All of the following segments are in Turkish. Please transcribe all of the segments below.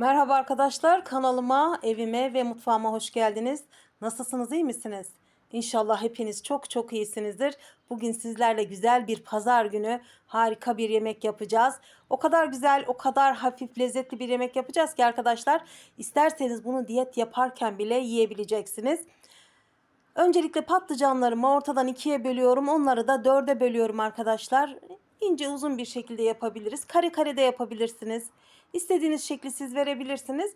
Merhaba arkadaşlar kanalıma, evime ve mutfağıma hoş geldiniz. Nasılsınız iyi misiniz? İnşallah hepiniz çok çok iyisinizdir. Bugün sizlerle güzel bir pazar günü harika bir yemek yapacağız. O kadar güzel, o kadar hafif, lezzetli bir yemek yapacağız ki arkadaşlar. isterseniz bunu diyet yaparken bile yiyebileceksiniz. Öncelikle patlıcanlarımı ortadan ikiye bölüyorum. Onları da dörde bölüyorum arkadaşlar. İnce uzun bir şekilde yapabiliriz. Kare kare de yapabilirsiniz. İstediğiniz şekli siz verebilirsiniz.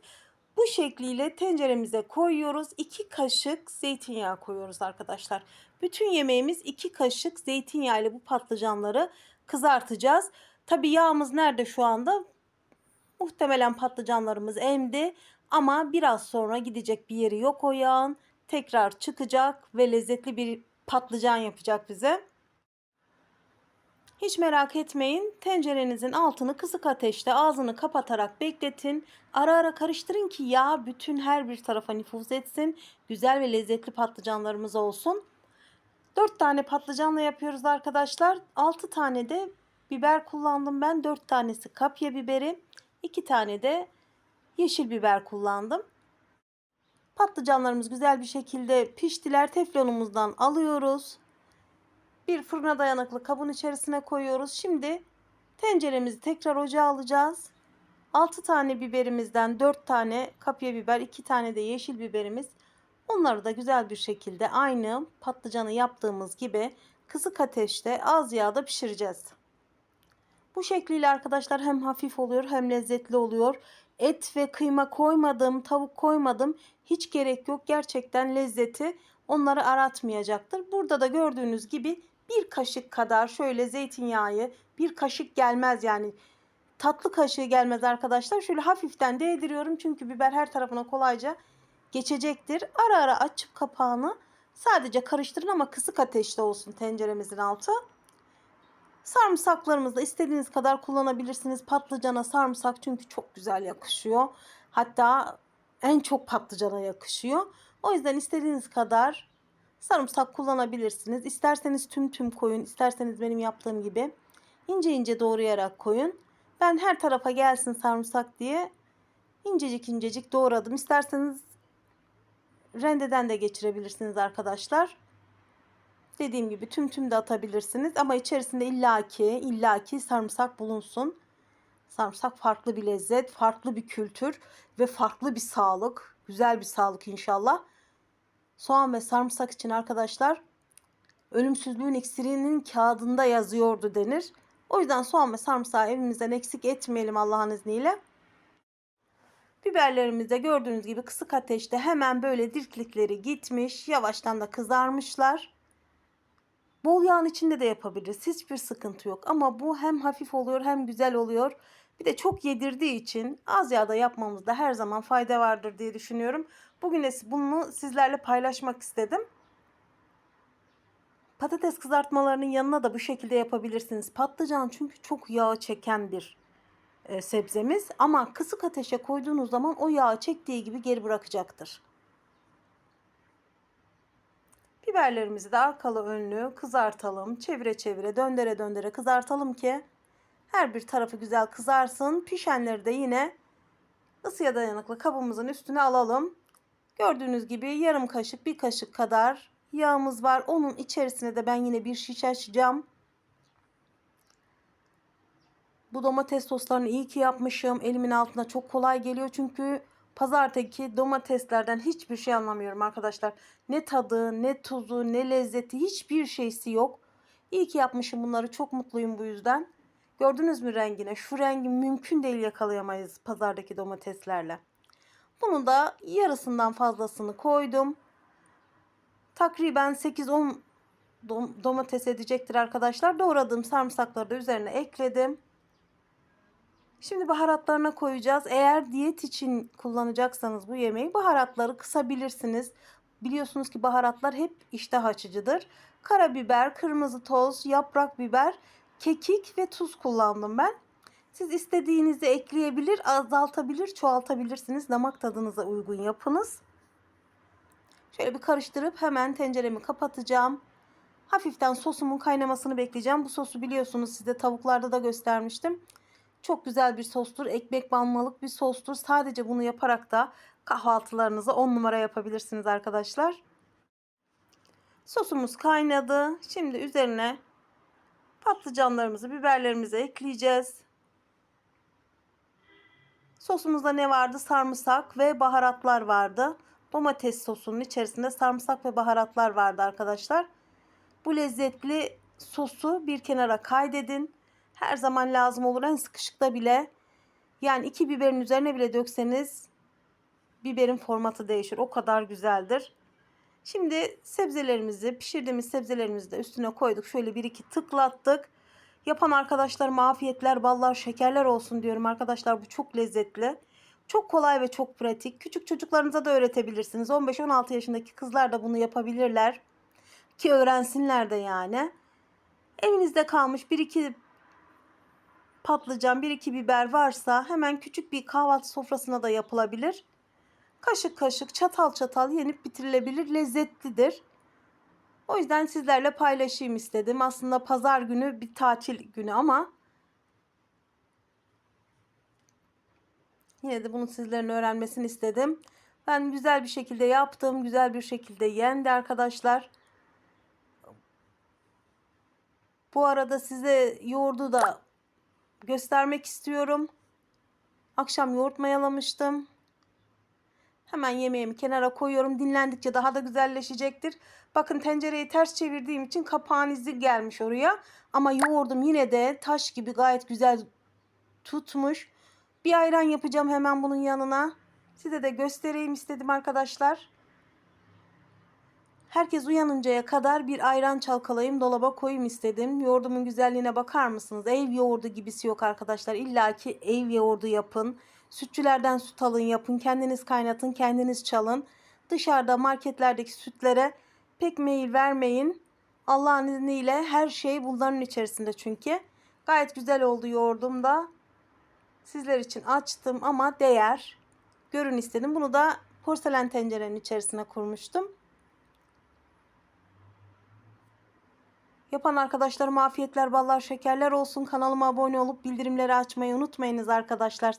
Bu şekliyle tenceremize koyuyoruz. 2 kaşık zeytinyağı koyuyoruz arkadaşlar. Bütün yemeğimiz 2 kaşık zeytinyağı ile bu patlıcanları kızartacağız. Tabi yağımız nerede şu anda? Muhtemelen patlıcanlarımız emdi ama biraz sonra gidecek bir yeri yok o yağın. Tekrar çıkacak ve lezzetli bir patlıcan yapacak bize. Hiç merak etmeyin. Tencerenizin altını kısık ateşte ağzını kapatarak bekletin. Ara ara karıştırın ki yağ bütün her bir tarafa nüfuz etsin. Güzel ve lezzetli patlıcanlarımız olsun. 4 tane patlıcanla yapıyoruz arkadaşlar. 6 tane de biber kullandım ben. 4 tanesi kapya biberi. 2 tane de yeşil biber kullandım. Patlıcanlarımız güzel bir şekilde piştiler. Teflonumuzdan alıyoruz bir fırına dayanıklı kabın içerisine koyuyoruz. Şimdi tenceremizi tekrar ocağa alacağız. 6 tane biberimizden 4 tane kapya biber, 2 tane de yeşil biberimiz. Onları da güzel bir şekilde aynı patlıcanı yaptığımız gibi kısık ateşte az yağda pişireceğiz. Bu şekliyle arkadaşlar hem hafif oluyor hem lezzetli oluyor. Et ve kıyma koymadım, tavuk koymadım. Hiç gerek yok. Gerçekten lezzeti onları aratmayacaktır. Burada da gördüğünüz gibi bir kaşık kadar şöyle zeytinyağı bir kaşık gelmez yani tatlı kaşığı gelmez arkadaşlar. Şöyle hafiften değdiriyorum çünkü biber her tarafına kolayca geçecektir. Ara ara açıp kapağını sadece karıştırın ama kısık ateşte olsun tenceremizin altı. Sarımsaklarımızı istediğiniz kadar kullanabilirsiniz. Patlıcana sarımsak çünkü çok güzel yakışıyor. Hatta en çok patlıcana yakışıyor. O yüzden istediğiniz kadar Sarımsak kullanabilirsiniz. İsterseniz tüm tüm koyun, isterseniz benim yaptığım gibi ince ince doğrayarak koyun. Ben her tarafa gelsin sarımsak diye incecik incecik doğradım. İsterseniz rendeden de geçirebilirsiniz arkadaşlar. Dediğim gibi tüm tüm de atabilirsiniz ama içerisinde illaki illaki sarımsak bulunsun. Sarımsak farklı bir lezzet, farklı bir kültür ve farklı bir sağlık. Güzel bir sağlık inşallah soğan ve sarımsak için arkadaşlar ölümsüzlüğün iksirinin kağıdında yazıyordu denir. O yüzden soğan ve sarımsağı evimizden eksik etmeyelim Allah'ın izniyle. Biberlerimiz de gördüğünüz gibi kısık ateşte hemen böyle dirklikleri gitmiş. Yavaştan da kızarmışlar. Bol yağın içinde de yapabiliriz. Hiçbir sıkıntı yok. Ama bu hem hafif oluyor hem güzel oluyor. Bir de çok yedirdiği için az yağda yapmamızda her zaman fayda vardır diye düşünüyorum. Bugün bunu sizlerle paylaşmak istedim. Patates kızartmalarının yanına da bu şekilde yapabilirsiniz. Patlıcan çünkü çok yağ çeken bir e, sebzemiz. Ama kısık ateşe koyduğunuz zaman o yağı çektiği gibi geri bırakacaktır. Biberlerimizi de arkalı önlü kızartalım. Çevire çevire döndere döndere kızartalım ki her bir tarafı güzel kızarsın. Pişenleri de yine ısıya dayanıklı kabımızın üstüne alalım. Gördüğünüz gibi yarım kaşık bir kaşık kadar yağımız var. Onun içerisine de ben yine bir şiş açacağım. Bu domates soslarını iyi ki yapmışım. Elimin altına çok kolay geliyor çünkü pazardaki domateslerden hiçbir şey anlamıyorum arkadaşlar. Ne tadı, ne tuzu, ne lezzeti hiçbir şeysi yok. İyi ki yapmışım bunları. Çok mutluyum bu yüzden. Gördünüz mü rengine? Şu rengi mümkün değil yakalayamayız pazardaki domateslerle. Bunu da yarısından fazlasını koydum. Takriben 8-10 domates edecektir arkadaşlar. Doğradığım sarımsakları da üzerine ekledim. Şimdi baharatlarına koyacağız. Eğer diyet için kullanacaksanız bu yemeği baharatları kısabilirsiniz. Biliyorsunuz ki baharatlar hep iştah açıcıdır. Karabiber, kırmızı toz, yaprak biber, kekik ve tuz kullandım ben. Siz istediğinizi ekleyebilir, azaltabilir, çoğaltabilirsiniz. Damak tadınıza uygun yapınız. Şöyle bir karıştırıp hemen tenceremi kapatacağım. Hafiften sosumun kaynamasını bekleyeceğim. Bu sosu biliyorsunuz size tavuklarda da göstermiştim. Çok güzel bir sostur. Ekmek banmalık bir sostur. Sadece bunu yaparak da kahvaltılarınızı 10 numara yapabilirsiniz arkadaşlar. Sosumuz kaynadı. Şimdi üzerine patlıcanlarımızı, biberlerimizi ekleyeceğiz. Sosumuzda ne vardı? Sarımsak ve baharatlar vardı. Domates sosunun içerisinde sarımsak ve baharatlar vardı arkadaşlar. Bu lezzetli sosu bir kenara kaydedin. Her zaman lazım olur. En sıkışıkta bile yani iki biberin üzerine bile dökseniz biberin formatı değişir. O kadar güzeldir. Şimdi sebzelerimizi, pişirdiğimiz sebzelerimizi de üstüne koyduk. Şöyle bir iki tıklattık. Yapan arkadaşlarıma afiyetler, ballar, şekerler olsun diyorum arkadaşlar. Bu çok lezzetli. Çok kolay ve çok pratik. Küçük çocuklarınıza da öğretebilirsiniz. 15-16 yaşındaki kızlar da bunu yapabilirler. Ki öğrensinler de yani. Evinizde kalmış bir iki patlıcan, bir iki biber varsa hemen küçük bir kahvaltı sofrasına da yapılabilir. Kaşık kaşık, çatal çatal yenip bitirilebilir. Lezzetlidir. O yüzden sizlerle paylaşayım istedim. Aslında pazar günü bir tatil günü ama yine de bunu sizlerin öğrenmesini istedim. Ben güzel bir şekilde yaptım. Güzel bir şekilde yendi arkadaşlar. Bu arada size yoğurdu da göstermek istiyorum. Akşam yoğurt mayalamıştım. Hemen yemeğimi kenara koyuyorum. Dinlendikçe daha da güzelleşecektir. Bakın tencereyi ters çevirdiğim için kapağın izi gelmiş oraya. Ama yoğurdum yine de taş gibi gayet güzel tutmuş. Bir ayran yapacağım hemen bunun yanına. Size de göstereyim istedim arkadaşlar. Herkes uyanıncaya kadar bir ayran çalkalayayım dolaba koyayım istedim. Yoğurdumun güzelliğine bakar mısınız? Ev yoğurdu gibisi yok arkadaşlar. İlla ki ev yoğurdu yapın. Sütçülerden süt alın yapın. Kendiniz kaynatın kendiniz çalın. Dışarıda marketlerdeki sütlere pek meyil vermeyin. Allah'ın izniyle her şey bunların içerisinde çünkü. Gayet güzel oldu yoğurdum da. Sizler için açtım ama değer. Görün istedim. Bunu da porselen tencerenin içerisine kurmuştum. Yapan arkadaşlarıma afiyetler, ballar, şekerler olsun. Kanalıma abone olup bildirimleri açmayı unutmayınız arkadaşlar.